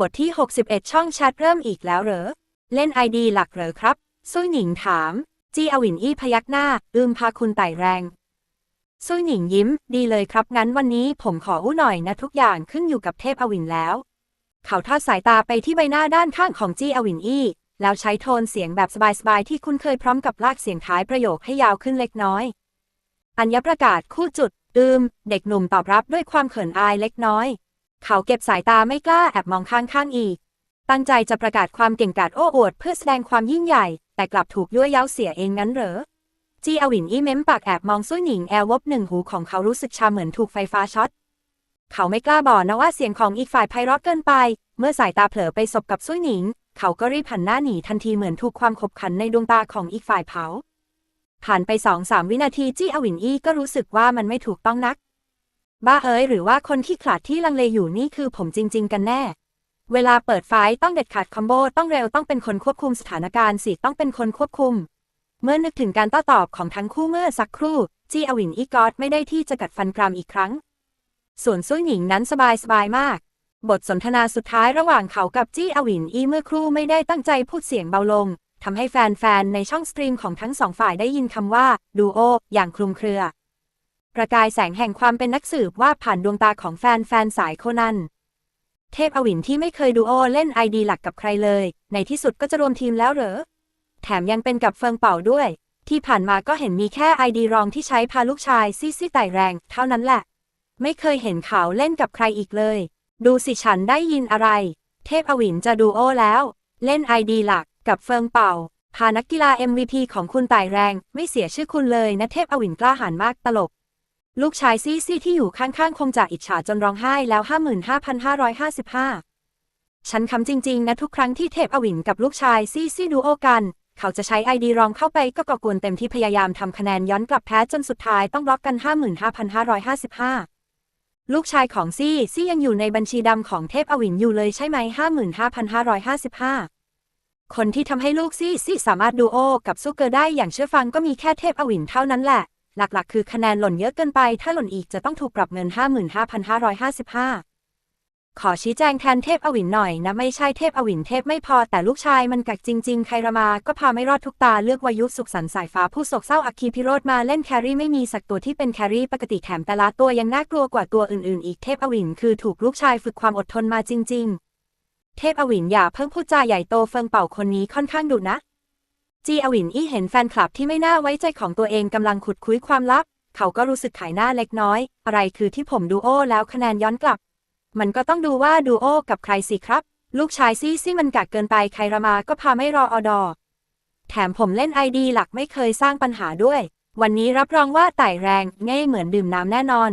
บทที่ 61 ช่องแชทเริ่มอีกแล้วเหรอ เล่นไอดีหลักเหรอครับ ซุยหนิงถาม จีอวินอี้พยักหน้า อืมพาคุณไต่แรง ซุยหนิงยิ้ม ดีเลยครับงั้นวันนี้ผมขออู้หน่อยนะทุกอย่างขึ้นอยู่กับเทพอวินแล้ว เขาทอดสายตาไปที่ใบหน้าด้านข้างของจีอวินอี้ แล้วใช้โทนเสียงแบบสบายๆที่คุ้นเคยพร้อมกับลากเสียงท้ายประโยคให้ยาวขึ้นเล็กน้อย อัญญประกาศคู่จุด อืม เด็กหนุ่มตอบรับด้วยความเขินอายเล็กน้อย เขาเก็บสายตาไม่กล้าแอบมองข้างๆอีก ตั้งใจจะประกาศความเก่งกาจโอ้อวดเพื่อแสดงความยิ่งใหญ่ แต่กลับถูกยั่วเย้าเสียเองงั้นเหรอ จีอวินอีเม้มปากแอบมองซุยหนิงแอลวบหนึ่งหูของเขารู้สึกชาเหมือนถูกไฟฟ้าช็อต เขาไม่กล้าบอกนะว่าเสียงของอีกฝ่ายไพเราะเกินไป เมื่อสายตาเผลอไปสบกับซุยหนิง เขาก็รีบหันหน้าหนีทันทีเหมือนถูกความขบขันในดวงตาของอีกฝ่ายเผา ผ่านไปสองสามวินาทีจีอวินอีก็รู้สึกว่ามันไม่ถูกต้องนัก บ้าเอ้ยหรือว่าคนที่ขลาดที่ลังเลอยู่นี่คือผมจริง ๆ กันแน่ เวลาเปิดไฟต้องเด็ดขาดคอมโบต้องเร็วต้องเป็นคนควบคุมสถานการณ์สิต้องเป็นคนควบคุม เมื่อนึกถึงการโต้ตอบของทั้งคู่เมื่อสักครู่จีอวินอีกอดไม่ได้ที่จะกัดฟันกรามอีกครั้ง ส่วนซุ้ยหนิงนั้นสบายสบายมาก บทสนทนาสุดท้ายระหว่างเขากับจี้อวินอีเมื่อครู่ไม่ได้ตั้งใจพูดเสียงเบาลงทำให้แฟนๆในช่องสตรีมของทั้งสองฝ่ายได้ยินคำว่าดูโออย่างคลุมเครือ ประกายแสงแห่งความเป็นนักสืบว่าผ่านดวงตาของแฟนๆสายโคนัน เทพอวินที่ไม่เคยดูโอเล่นไอดีหลักกับใครเลย ในที่สุดก็จะรวมทีมแล้วเหรอ แถมยังเป็นกับเฟิงเป่าด้วย ที่ผ่านมาก็เห็นมีแค่ไอดีรองที่ใช้พาลูกชายซี่ซี่ไต่แรง เท่านั้นแหละ ไม่เคยเห็นเขาเล่นกับใครอีกเลย ดูสิฉันได้ยินอะไร เทพอวินจะดูโอแล้ว เล่นไอดีหลักกับเฟิงเป่าพานักกีฬา MVP ของคุณไต่แรง ไม่เสียชื่อคุณเลยนะเทพอวินกล้าหาญมากตลก ลูกชายซี่ซี่ที่อยู่ข้างๆ คงจะอิจฉาจนร้องไห้แล้ว 55,555 ฉันคำจริง ๆ นะทุกครั้งที่เทพอวินกับลูกชายซี่ซี่ดูโอกัน เขาจะใช้ไอดีรองเข้าไปก็ก่อกวนเต็มที่พยายามทำคะแนนย้อนกลับแพ้จนสุดท้ายต้องบล็อกกัน 55,555 ลูกชายของซี่ซี่ยังอยู่ในบัญชีดำของเทพอวินอยู่เลยใช่ไหม 55,555คนที่ทำให้ลูกซี่ซี่สามารถดูโอ กับซูเกอร์ได้อย่างเชื่อฟังก็มีแค่เทพอวินเท่านั้นแหละ หลักๆ คือคะแนนหล่นเยอะเกินไป ถ้าหล่นอีกจะต้องถูกปรับเงิน 55,555 ขอชี้แจงแทนเทพอวินหน่อยนะ ไม่ใช่เทพอวินเทพไม่พอแต่ลูกชายมันกักจริง ๆ ใครระมาก็พาไม่รอดทุกตาเลือกวายุสุขสันสายฟ้าผู้โศกเศร้าอัคคีพิโรธมาเล่นแครี่ไม่มีสักตัวที่เป็นแครี่ปกติแถมแต่ละตัวยังน่ากลัวกว่าตัวอื่น ๆ อีกเทพอวินคือถูกลูกชายฝึกความอดทนมาจริง ๆ เทพอวินอย่าเพิ่งพูดจาใหญ่โตเฟิงเป่าคนนี้ค่อนข้างดุนะ จีอวินอี้เห็นแฟนคลับที่ไม่น่าไว้ใจของตัวเองกำลังขุดคุยความลับ เขาก็รู้สึกขายหน้าเล็กน้อย อะไรคือที่ผมดูโอแล้วคะแนนย้อนกลับ มันก็ต้องดูว่าดูโอกับใครสิครับ ลูกชายซี่ซี่มันกักเกินไปใครระมาก็พาไม่รออดอ แถมผมเล่นไอดีหลักไม่เคยสร้างปัญหาด้วย วันนี้รับรองว่าไต่แรงง่ายเหมือนดื่มน้ำแน่นอน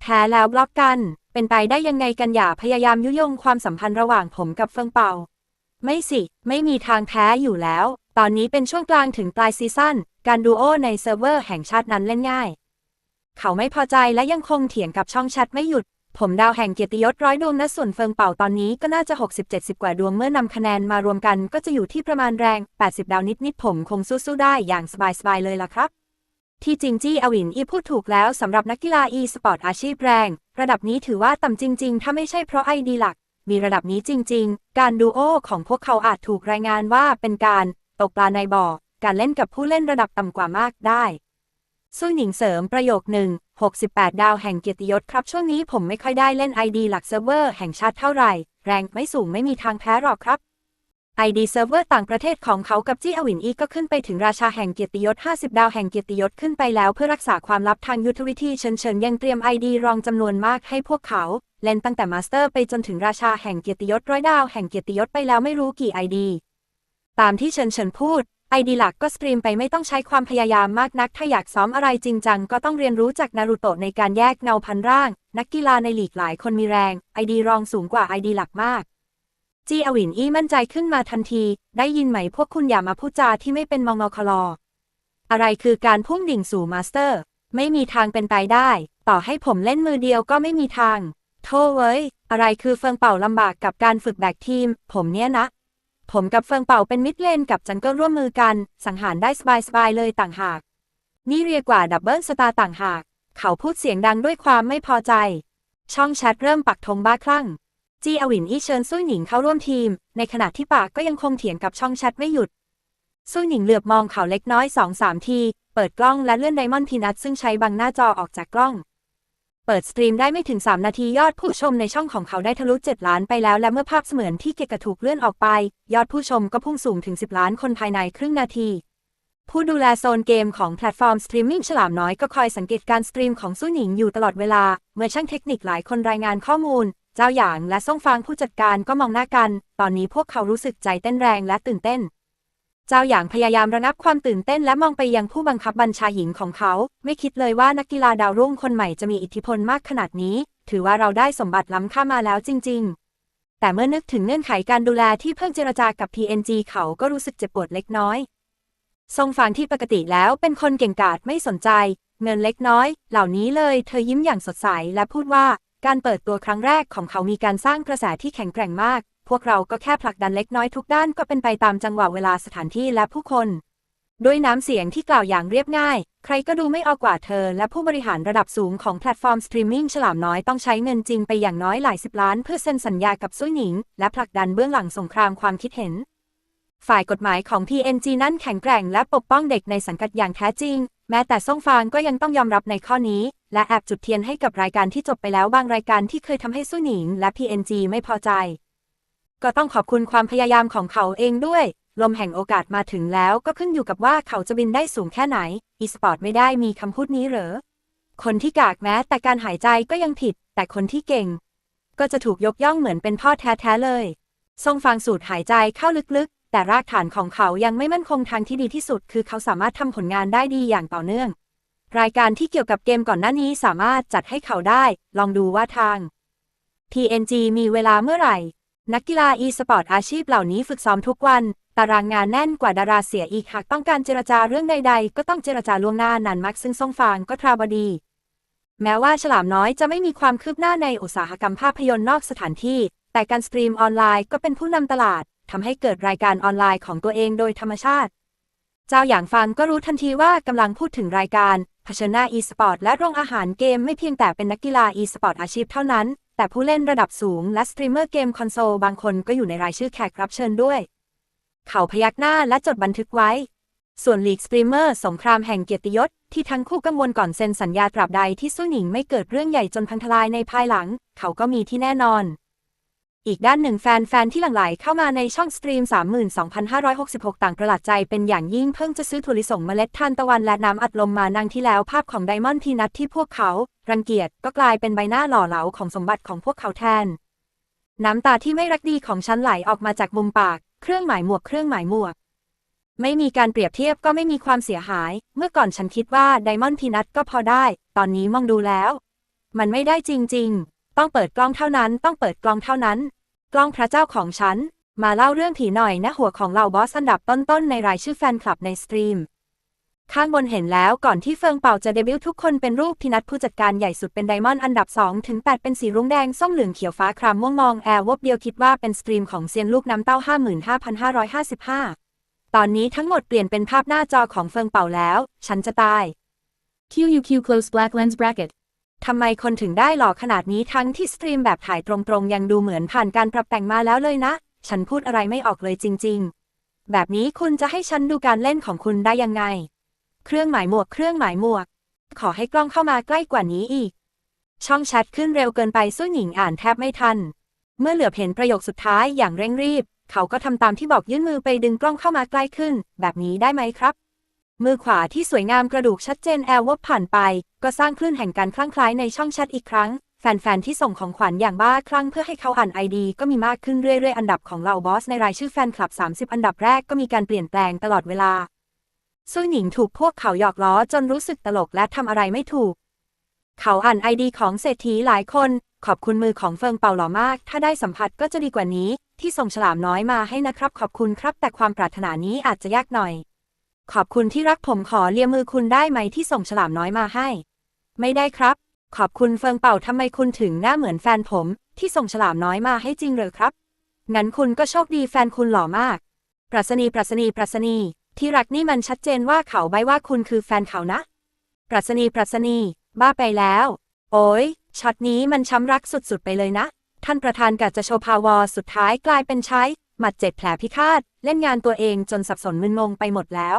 แพ้แล้วบล็อกกัน เป็นไปได้ยังไงกันอย่าพยายามยุยงความสัมพันธ์ระหว่างผมกับเฟิงเปา ไม่สิ ไม่มีทางแพ้อยู่แล้ว ตอนนี้เป็นช่วงกลางถึงปลายซีซั่น การดูโอในเซิร์ฟเวอร์แห่งชาตินั้นเล่นง่าย เขาไม่พอใจและยังคงเถียงกับช่องแชทไม่หยุด ผมดาวแห่งเกียรติยศร้อยดวงนะส่วนเฟิงเป่าตอนนี้ก็น่าจะ 60-70 กว่าดวงเมื่อนำคะแนนมารวมกันก็จะอยู่ที่ประมาณแรง 80 ดาวนิดๆผมคงสู้ๆได้อย่างสบายๆเลยล่ะครับที่จริงจี้อวินอีพูดถูกแล้วสำหรับนักกีฬาอีสปอร์ตอาชีพแรง ระดับนี้ถือว่าต่ำจริง ๆ ถ้าไม่ใช่เพราะไอดีหลัก มีระดับนี้จริง ๆ การดูโอของพวกเขาอาจถูกรายงานว่าเป็นการ ตกปลาในบ่อ การเล่นกับผู้เล่นระดับต่ำกว่ามากได้ซุยหนิงเสริมประโยคหนึ่ง68 ดาวแห่งเกียรติยศครับช่วงนี้ผมไม่ค่อยได้เล่น ID หลักเซิร์ฟเวอร์แห่งชาติเท่าไหร่ แรงไม่สูงไม่มีทางแพ้หรอกครับ ID เซิร์ฟเวอร์ต่างประเทศของเขากับจี้อวินอีก็ขึ้นไปถึงราชาแห่งเกียรติยศ 50 ดาวแห่งเกียรติยศขึ้นไปแล้วเพื่อรักษาความลับทางยุทธวิธีเชิญเชิญยังเตรียม ID รองจำนวนมากให้พวกเขา เล่นตั้งแต่มาสเตอร์ไปจนถึงราชาแห่งเกียรติยศร้อยดาวแห่งเกียรติยศไปแล้วไม่รู้กี่ ID ตามที่เชิญเชิญพูด ไอดีหลักก็สตรีมไปไม่ต้องใช้ความพยายามมากนัก ถ้าอยากซ้อมอะไรจริงจังก็ต้องเรียนรู้จากนารูโตะในการแยกเงาพันร่าง นักกีฬาในหลีกหลายคนมีแรง ไอดีรองสูงกว่าไอดีหลักมาก จีอวินอี้มั่นใจขึ้นมาทันที ได้ยินไหมพวกคุณอย่ามาพูดจาที่ไม่เป็นมองอคลอ อะไรคือการพุ่งดิ่งสู่มาสเตอร์ ไม่มีทางเป็นไปได้ ต่อให้ผมเล่นมือเดียวก็ไม่มีทางโธ่เว้ย อะไรคือเฟิงเป่าลำบากกับการฝึกแบกทีม ผมเนี่ยนะ ผมกับเฟิงเป่าเป็นมิดเลนกับจันก็ร่วมมือกัน สังหารได้สบายๆเลยต่างหาก นี่เรียกว่าดับเบิลสตาร์ต่างหาก เขาพูดเสียงดังด้วยความไม่พอใจ ช่องแชทเริ่มปักธงบ้าคลั่ง จีอวินอี้เชิญซุยหนิงเข้าร่วมทีม ในขณะที่ปากก็ยังคงเถียงกับช่องแชทไม่หยุดซุยหนิงเหลือบมองเขาเล็กน้อยสองสามที เปิดกล้องและเลื่อนไดมอนด์พีนัทซึ่งใช้บังหน้าจอออกจากกล้อง เปิดสตรีมได้ไม่ถึง 3 นาทียอดผู้ชมในช่องของเขาได้ทะลุ 7 ล้านไปแล้วและเมื่อภาพเสมือนที่เกกะถูกเลื่อนออกไป ยอดผู้ชมก็พุ่งสูงถึง 10 ล้านคนภายในครึ่งนาที ผู้ดูแลโซนเกมของแพลตฟอร์มสตรีมมิ่งฉลามน้อยก็คอยสังเกตการสตรีมของสู้หนิงอยู่ตลอดเวลา เมื่อช่างเทคนิคหลายคนรายงานข้อมูล เจ้าหยางและซ่งฟางผู้จัดการก็มองหน้ากัน ตอนนี้พวกเขารู้สึกใจเต้นแรงและตื่นเต้น เจ้าหยางพยายามระงับความตื่นเต้นและมองไปยังผู้บังคับบัญชาหญิงของเขา ไม่คิดเลยว่านักกีฬาดาวรุ่งคนใหม่จะมีอิทธิพลมากขนาดนี้ ถือว่าเราได้สมบัติล้ำค่ามาแล้วจริง ๆ แต่เมื่อนึกถึงเงื่อนไขการดูแลที่เพิ่งเจรจากับ PNG เขาก็รู้สึกเจ็บปวดเล็กน้อยทรงฟางที่ปกติแล้วเป็นคนเก่งกาจไม่สนใจ เงินเล็กน้อย เหล่านี้เลยเธอยิ้มอย่างสดใสและพูดว่า การเปิดตัวครั้งแรกของเขามีการสร้างกระแสที่แข็งแกร่งมาก พวกเราก็แค่ผลักดันเล็กน้อยทุกด้านก็เป็นไปตามจังหวะเวลาสถานที่และผู้คน ด้วยน้ำเสียงที่กล่าวอย่างเรียบง่าย ใครก็ดูไม่ออกกว่าเธอ และผู้บริหารระดับสูงของแพลตฟอร์มสตรีมมิ่งฉลามน้อยต้องใช้เงินจริงไปอย่างน้อยหลายสิบล้านเพื่อเซ็นสัญญากับซุยหนิง และผลักดันเบื้องหลังสงครามความคิดเห็น ฝ่ายกฎหมายของ PNG นั้นแข็งแกร่งและปกป้องเด็กในสังกัดอย่างแท้จริง แม้แต่ซ่งฟางก็ยังต้องยอมรับในข้อนี้ และแอบจุดเทียนให้กับรายการที่จบไปแล้วบางรายการที่เคยทำให้ซุยหนิง และ PNG ไม่พอใจ ก็ต้องขอบคุณความพยายามของเขาเองด้วย ลมแห่งโอกาสมาถึงแล้วก็ขึ้นอยู่กับว่าเขาจะบินได้สูงแค่ไหน อีสปอร์ตไม่ได้มีคำพูดนี้เหรอ คนที่กากแม้แต่การหายใจก็ยังผิด แต่คนที่เก่ง ก็จะถูกยกย่องเหมือนเป็นพ่อแท้ๆเลย ทรงฟังสูดหายใจเข้าลึกๆ แต่รากฐานของเขายังไม่มั่นคงทางที่ดีที่สุด คือเขาสามารถทำผลงานได้ดีอย่างต่อเนื่อง รายการที่เกี่ยวกับเกมก่อนหน้านี้สามารถจัดให้เขาได้ ลองดูว่าทาง PNG มีเวลาเมื่อไหร่ นักกีฬา e-sport อาชีพเหล่านี้ฝึกซ้อมทุกวัน ตารางงานแน่นกว่าดาราเสียอีกหากต้องการเจรจาเรื่องใดๆ ก็ต้องเจรจาล่วงหน้านานมากซึ่งซ่งฟางก็ทราบดี แม้ว่าฉลามน้อยจะไม่มีความคืบหน้าในอุตสาหกรรมภาพยนตร์นอกสถานที่ แต่การสตรีมออนไลน์ก็เป็นผู้นำตลาดทำให้เกิดรายการออนไลน์ของตัวเองโดยธรรมชาติ เจ้าอย่างฟังก็รู้ทันทีว่ากำลังพูดถึงรายการเชิญหน้า e-sport และโรงอาหารเกมไม่เพียงแต่เป็นนักกีฬา e-sport อาชีพเท่านั้น แต่ผู้เล่นระดับสูงและสตรีมเมอร์เกมคอนโซลบางคนก็อยู่ในรายชื่อแขกรับเชิญด้วย เขาพยักหน้าและจดบันทึกไว้ ส่วนลีกสตรีมเมอร์สงครามแห่งเกียรติยศ ที่ทั้งคู่กังวลก่อนเซ็นสัญญาตราบใดที่สู้หนิงไม่เกิดเรื่องใหญ่จนพังทลายในภายหลัง เขาก็มีที่แน่นอน อีกด้านหนึ่งแฟน ๆ ที่หลั่งไหลเข้ามาในช่องสตรีม 32,566 ต่างประหลาดใจเป็นอย่างยิ่งเพิ่งจะซื้อถั่วลิสงเมล็ดทานตะวันและน้ำอัดลมมานั่งที่แล้วภาพของไดมอนด์พีนัทที่พวกเขา รังเกียจก็กลายเป็นใบหน้าหล่อเหลาของสมบัติของพวกเขาแทน น้ำตาที่ไม่รักดีของฉันไหลออกมาจากมุมปาก เครื่องหมายหมวกเครื่องหมายหมวก ไม่มีการเปรียบเทียบก็ไม่มีความเสียหาย เมื่อก่อนฉันคิดว่าไดมอนด์พีนัทก็พอได้ ตอนนี้มองดูแล้ว มันไม่ได้จริง ๆ ต้องเปิดกล้องเท่านั้น ต้องเปิดกล้องเท่านั้น กล้องพระเจ้าของฉัน มาเล่าเรื่องผีหน่อยนะหัวของเหล่าบอสอันดับต้นๆในรายชื่อแฟนคลับในสตรีม ข้างบนเห็นแล้วก่อนที่เฟิงเป่าจะเดบิวต์ทุกคนเป็นรูปพินัทผู้จัดการใหญ่สุดเป็นไดมอนด์อันดับ2ถึง8เป็นสีรุ้งแดง ส้มเหลืองเขียวฟ้าครามม่วงมองแอร์วบเดียวคิดว่าเป็นสตรีมของเซียนลูกน้ำเต้า 55,555 ตอนนี้ทั้งหมดเปลี่ยนเป็นภาพหน้าจอของเฟิงเป่าแล้ว ฉันจะตาย QUQ close black lens bracket. ทำไมคนถึงได้หล่อขนาดนี้ทั้งที่สตรีมแบบถ่ายตรงๆ ยังดูเหมือนผ่านการปรับแต่งมาแล้วเลยนะ ฉันพูดอะไรไม่ออกเลยจริง ๆ แบบนี้คุณจะให้ฉันดูการเล่นของคุณได้ยังไง เครื่องหมายหมวกเครื่องหมายหมวก ขอให้กล้องเข้ามาใกล้กว่านี้อีก ช่องแชทขึ้นเร็วเกินไปสู้หญิงอ่านแทบไม่ทัน เมื่อเหลือเห็นประโยคสุดท้ายอย่างเร่งรีบ เขาก็ทำตามที่บอกยื่นมือไปดึงกล้องเข้ามาใกล้ขึ้น แบบนี้ได้ไหมครับ มือขวาที่สวยงามกระดูกชัดเจนแอลวบผ่านไป ก็สร้างคลื่นแห่งการคลั่งคล้ายในช่องแชทอีกครั้ง แฟนๆ ที่ส่งของขวัญอย่างบ้าคลั่งเพื่อให้เขาอ่านไอดีก็มีมากขึ้นเรื่อยๆ อันดับของเหล่าบอสในรายชื่อแฟนคลับ 30 อันดับแรกก็มีการเปลี่ยนแปลงตลอดเวลาซุยหนิงถูกพวกเขาหยอกล้อจนรู้สึกตลกและทำอะไรไม่ถูก เขาอ่านไอดีของเศรษฐีหลายคน ขอบคุณมือของเฟิงเป่าหล่อมาก ถ้าได้สัมผัสก็จะดีกว่านี้ ที่ส่งฉลามน้อยมาให้นะครับ ขอบคุณครับ แต่ความปรารถนานี้อาจจะยากหน่อย ขอบคุณที่รักผมขอเลียมือคุณได้ไหมที่ส่งฉลามน้อยมาให้ ไม่ได้ครับ ขอบคุณเฟิงเป่าทำไมคุณถึงหน้าเหมือนแฟนผมที่ส่งฉลามน้อยมาให้จริงเหรอครับ งั้นคุณก็โชคดีแฟนคุณหล่อมาก ปรัชนีปรัชนีปรัชนี ที่รักนี่มันชัดเจนว่าเขาใบว่าคุณคือแฟนเขานะ ปรัชนีปรัชนี บ้าไปแล้ว โอ้ยช็อตนี้มันช้ำรักสุดๆไปเลยนะ ท่านประธานกัจจะโชพาวอสุดท้ายกลายเป็นใช้หมัดเจ็ดแผลพิฆาต เล่นงานตัวเองจนสับสนมึนงงไปหมดแล้ว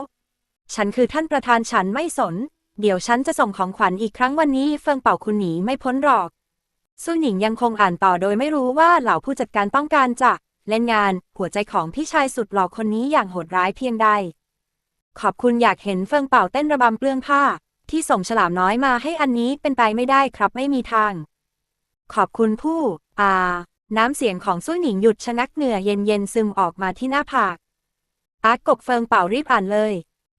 ฉันคือท่านประธานฉันไม่สน เดี๋ยวฉันจะส่งของขวัญอีกครั้งวันนี้เฟิงเป่าคุณหนีไม่พ้นหรอกสู้หนิงยังคงอ่านต่อโดยไม่รู้ว่าเหล่าผู้จัดการต้องการจะเล่นงานหัวใจของพี่ชายสุดหล่อคนนี้อย่างโหดร้ายเพียงใด ขอบคุณอยากเห็นเฟิงเป่าเต้นระบำเปลื้องผ้า ที่ส่งฉลามน้อยมาให้อันนี้เป็นไปไม่ได้ครับไม่มีทาง ขอบคุณผู้ อาน้ำเสียงของซุ้ยหนิงหยุดชะงักเหงื่อเย็นเย็นๆซึมออกมาที่หน้าผากอาร์ตกกเฟิงเป่ารีบอ่านเลย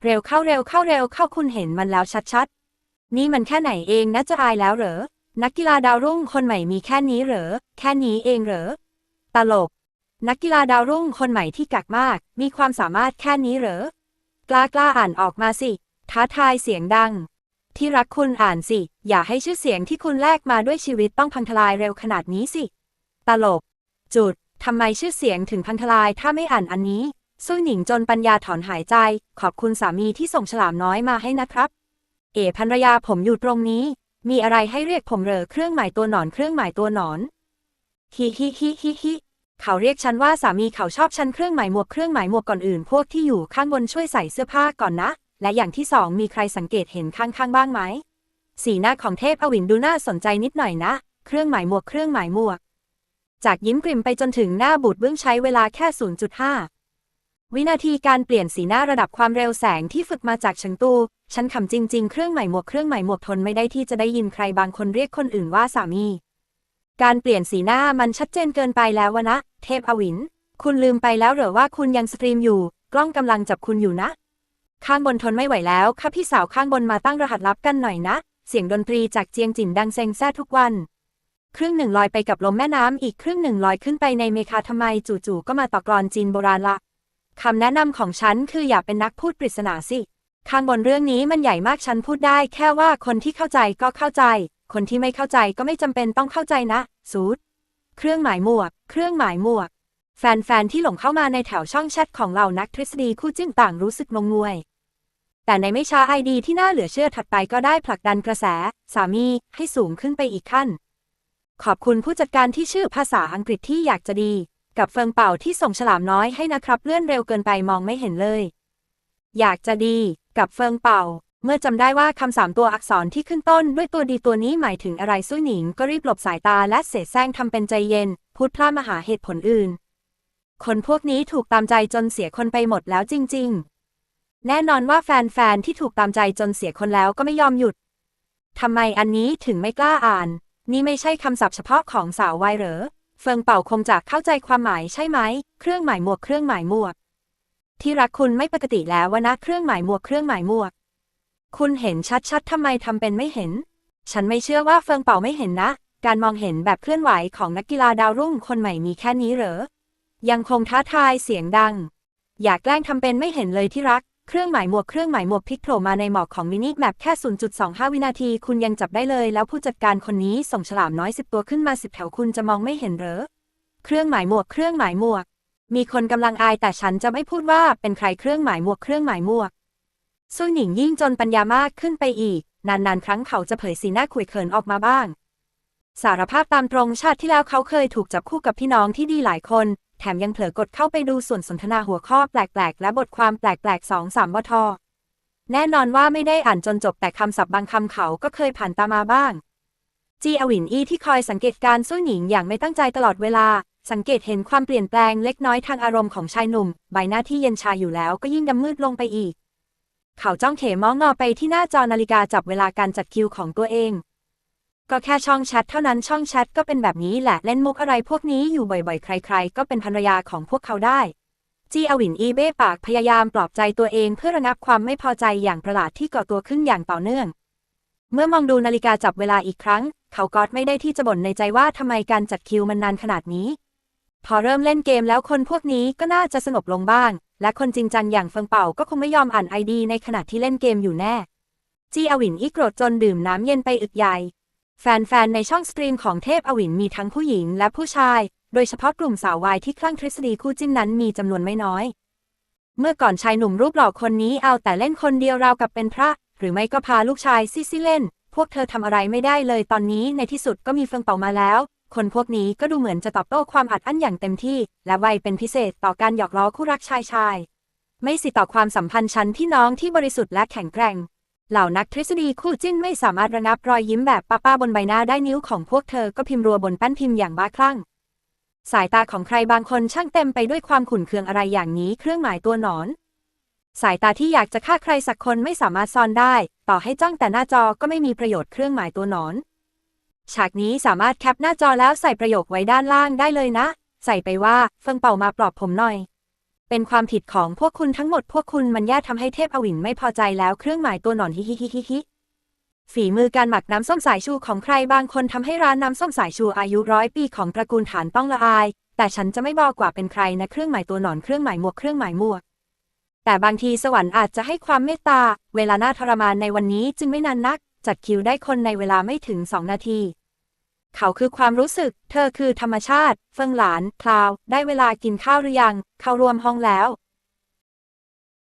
เร็วเข้าเร็วเข้าเร็วเข้าคุณเห็นมันแล้วชัดๆ นี่มันแค่ไหนเองนะจะอายแล้วเหรอ นักกีฬาดาวรุ่งคนใหม่มีแค่นี้เหรอ แค่นี้เองเหรอ ตลก นักกีฬาดาวรุ่งคนใหม่ที่กักมาก มีความสามารถแค่นี้เหรอ กล้ากล้าอ่านออกมาสิ ท้าทายเสียงดัง ที่รักคุณอ่านสิ อย่าให้ชื่อเสียงที่คุณแลกมาด้วยชีวิตต้องพังทลายเร็วขนาดนี้สิ ตลก จุดทำไมชื่อเสียงถึงพังทลายถ้าไม่อ่านอันนี้ ซุ้ยหนิงจนปัญญาถอนหายใจ ขอบคุณสามีที่ส่งฉลามน้อยมาให้นะครับ เอ๋ภรรยาผมอยู่ตรงนี้ มีอะไรให้เรียกผมเหรอเครื่องหมายตัวหนอนเครื่องหมายตัวหนอนฮิฮิฮิฮิฮิเขาเรียกฉันว่าสามีเขาชอบฉันเครื่องหมายหมวกเครื่องหมายหมวกก่อนอื่น พวกที่อยู่ข้างบนช่วยใส่เสื้อผ้าก่อนนะ และอย่างที่สองมีใครสังเกตเห็นข้างๆบ้างไหมสีหน้าของเทพอวินดูน่าสนใจนิดหน่อยนะ เครื่องหมายหมวกเครื่องหมายหมวก จากยิ้มกลิ่มไปจนถึงหน้าบูดเบื้องใช้เวลาแค่ 0.5 วินาทีการเปลี่ยนสีหน้าระดับความเร็วแสงที่ฝึกมาจากเฉิงตู ฉันขำจริง ๆ เครื่องหมายหมวกเครื่องหมายหมวกทนไม่ได้ที่จะได้ยินใครบางคนเรียกคนอื่นว่าสามี การเปลี่ยนสีหน้ามันชัดเจนเกินไปแล้ววะนะ เทพอวิน คุณลืมไปแล้วเหรอว่าคุณยังสตรีมอยู่ กล้องกำลังจับคุณอยู่นะ ข้างบนทนไม่ไหวแล้วค่ะพี่สาวข้างบนมาตั้งรหัสลับกันหน่อยนะ เสียงดนตรีจากเจียงจินดังเซ็งแซ่ทุกวัน ครึ่งหนึ่งลอยไปกับลมแม่น้ำอีกครึ่งหนึ่งลอยขึ้นไปในเมคาทำไมจู่ๆก็มาต่อกรอนจีนโบราณละ คำแนะนำของฉันคืออย่าเป็นนักพูดปริศนาสิ ข้างบนเรื่องนี้มันใหญ่มากฉันพูดได้ แค่ว่าคนที่เข้าใจก็เข้าใจ คนที่ไม่เข้าใจก็ไม่จำเป็นต้องเข้าใจนะ สูดเครื่องหมายหมวก เครื่องหมายหมวก แฟนๆที่หลงเข้ามาในแถวช่องแชทของเหล่านักทฤษฎีคู่จิ้นต่างรู้สึกงงงวย แต่ในไม่ช้าไอดีที่น่าเหลือเชื่อถัดไปก็ได้ผลักดันกระแส สามีให้สูงขึ้นไปอีกขั้น ขอบคุณผู้จัดการที่ชื่อภาษาอังกฤษที่อยากจะดี กับเฟิงเป่าที่ส่งฉลามน้อยให้นะครับเลื่อนเร็วเกินไปมองไม่เห็นเลย อยากจะดี กับเฟิงเป่า เมื่อจำได้ว่าคำสามตัวอักษรที่ขึ้นต้นด้วยตัวดีตัวนี้หมายถึงอะไรซุ้ยหนิง ก็รีบหลบสายตาและเสแสร้งทำเป็นใจเย็น พูดพล่ามาหาเหตุผลอื่น คนพวกนี้ถูกตามใจจนเสียคนไปหมดแล้วจริง ๆ แน่นอนว่าแฟนๆที่ถูกตามใจจนเสียคนแล้วก็ไม่ยอมหยุดทำไมอันนี้ถึงไม่กล้าอ่าน นี่ไม่ใช่คำศัพท์เฉพาะของสาววัยเหรอ ฟิงเป่าคงจะเข้าใจความหมายใช่ไหม เครื่องหมายหมวกเครื่องหมายหมวก ที่รักคุณไม่ปกติแล้ววะนะเครื่องหมายหมวกเครื่องหมายหมวก คุณเห็นชัดๆทำไมทำเป็นไม่เห็น ฉันไม่เชื่อว่าเฟิงเป่าไม่เห็นนะ การมองเห็นแบบเคลื่อนไหวของนักกีฬาดาวรุ่งคนใหม่มีแค่นี้เหรอ ยังคงท้าทายเสียงดัง อยากแกล้งทำเป็นไม่เห็นเลยที่รัก เครื่องหมายหมวกเครื่องหมายหมวกพลิกโผล่มาในหมอกของมินิแมปแค่ 0.25 วินาที คุณยังจับได้เลย แล้วผู้จัดการคนนี้ส่งฉลามน้อย 10 ตัวขึ้นมา 10 แถวคุณจะมองไม่เห็นเหรอ เครื่องหมายหมวกเครื่องหมายหมวก มีคนกำลังอายแต่ฉันจะไม่พูดว่าเป็นใครเครื่องหมายหมวกเครื่องหมายหมวกซุยหนิงยิ่งจนปัญญามากขึ้นไปอีก นานๆ ครั้งเขาจะเผยสีหน้าขุยเขินออกมาบ้าง สารภาพตามตรงชาติที่แล้วเขาเคยถูกจับคู่กับพี่น้องที่ดีหลายคน แถมยังเผลอกดเข้าไปดูส่วนสนทนาหัวข้อแปลกๆ และบทความแปลกๆสองสามบทแน่นอนว่าไม่ได้อ่านจนจบแต่คำศัพท์บางคำเขาก็เคยผ่านตามาบ้าง จีอวินอีที่คอยสังเกตการซุยหนิงอย่างไม่ตั้งใจตลอดเวลา สังเกตเห็นความเปลี่ยนแปลงเล็กน้อยทางอารมณ์ของชายหนุ่ม ใบหน้าที่เย็นชาอยู่แล้วก็ยิ่งดำมืดลงไปอีก เขาจ้องเขมองงอไปที่หน้าจอนาฬิกาจับเวลาการจัดคิวของตัวเอง ก็แค่ช่องแชทเท่านั้นช่องแชทก็เป็นแบบนี้แหละเล่นมุกอะไรพวกนี้อยู่บ่อยๆ ใคร ๆ ก็เป็นภรรยาของพวกเขาได้ จีอวินอีเบ้ปากพยายามปลอบใจตัวเองเพื่อระงับความไม่พอใจอย่างประหลาดที่ก่อตัวขึ้นอย่างต่อเนื่อง เมื่อมองดูนาฬิกาจับเวลาอีกครั้ง เขาก็ไม่ได้ที่จะบ่นในใจว่าทำไมการจัดคิวมันนานขนาดนี้ พอเริ่มเล่นเกมแล้วคนพวกนี้ก็น่าจะสงบลงบ้าง และคนจริงจังอย่างเฟิงเป่าก็คงไม่ยอมอ่านไอดีในขณะที่เล่นเกมอยู่แน่ จีอวินอีโกรธจนดื่มน้ำเย็นไปอึกใหญ่ แฟนๆ ในช่องสตรีมของเทพอวินมีทั้งผู้หญิงและผู้ชาย โดยเฉพาะกลุ่มสาววายที่คลั่งทฤษฎีคู่จิ้นนั้นมีจำนวนไม่น้อย เมื่อก่อนชายหนุ่มรูปหล่อคนนี้เอาแต่เล่นคนเดียวราวกับเป็นพระ หรือไม่ก็พาลูกชายซิซิเล่น พวกเธอทำอะไรไม่ได้เลยตอนนี้ในที่สุดก็มีเฟิงเป่ามาแล้ว คนพวกนี้ก็ดูเหมือนจะตอบโต้ความอัดอั้นอย่างเต็มที่ และไวเป็นพิเศษต่อการหยอกล้อคู่รักชายชาย ไม่สิต่อความสัมพันธ์ชั้นพี่น้องที่บริสุทธิ์และแข็งแกร่ง เหล่านักทฤษฎีคู่จิ้นไม่สามารถระงับรอยยิ้มแบบป้าๆบนใบหน้าได้นิ้วของพวกเธอก็พิมพ์รัวบนแป้นพิมพ์อย่างบ้าคลั่ง สายตาของใครบางคนช่างเต็มไปด้วยความขุ่นเคืองอะไรอย่างนี้เครื่องหมายตัวหนอน สายตาที่อยากจะฆ่าใครสักคนไม่สามารถซ่อนได้ ต่อให้จ้องแต่หน้าจอก็ไม่มีประโยชน์เครื่องหมายตัวหนอน ฉากนี้สามารถแคปหน้าจอแล้วใส่ประโยคไว้ด้านล่างได้เลยนะ ใส่ไปว่าเฟิงเป่ามาปลอบผมหน่อย เป็นความผิดของพวกคุณทั้งหมดพวกคุณมันแย่ทำให้เทพอวินไม่พอใจแล้วเครื่องหมายตัวหนอนฮิฮิฮิฮิฮิฝีมือการหมักน้ำส้มสายชูของใครบางคนทำให้ร้านน้ำส้มสายชูอายุร้อยปีของตระกูลฐานต้องละอาย แต่ฉันจะไม่บอกกว่าเป็นใครนะเครื่องหมายตัวหนอนเครื่องหมายหมวกเครื่องหมายหมวก แต่บางทีสวรรค์อาจจะให้ความเมตตา เวลาหน้าทรมานในวันนี้จึงไม่นานนัก จัดคิวได้คนในเวลาไม่ถึงสองนาที เขาคือความรู้สึก เธอคือธรรมชาติ เฟิงหลาน คลาว ได้เวลากินข้าวหรือยัง เข้ารวมห้องแล้ว